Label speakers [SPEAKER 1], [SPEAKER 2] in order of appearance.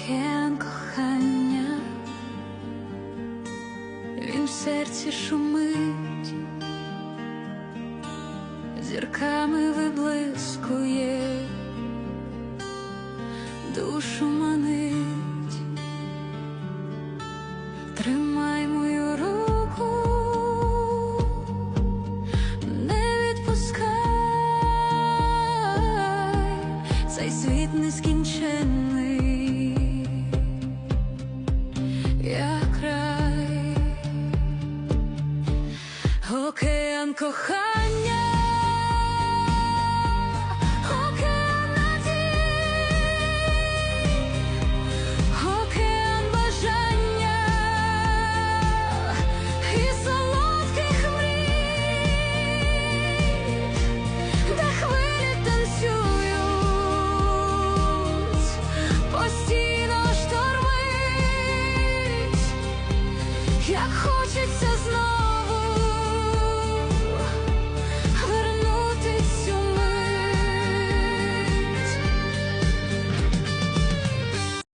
[SPEAKER 1] океан кохання, він в серці шумить, зірками виблискує, душу манить, тримай як рай, океан кохання. як хочеться знати.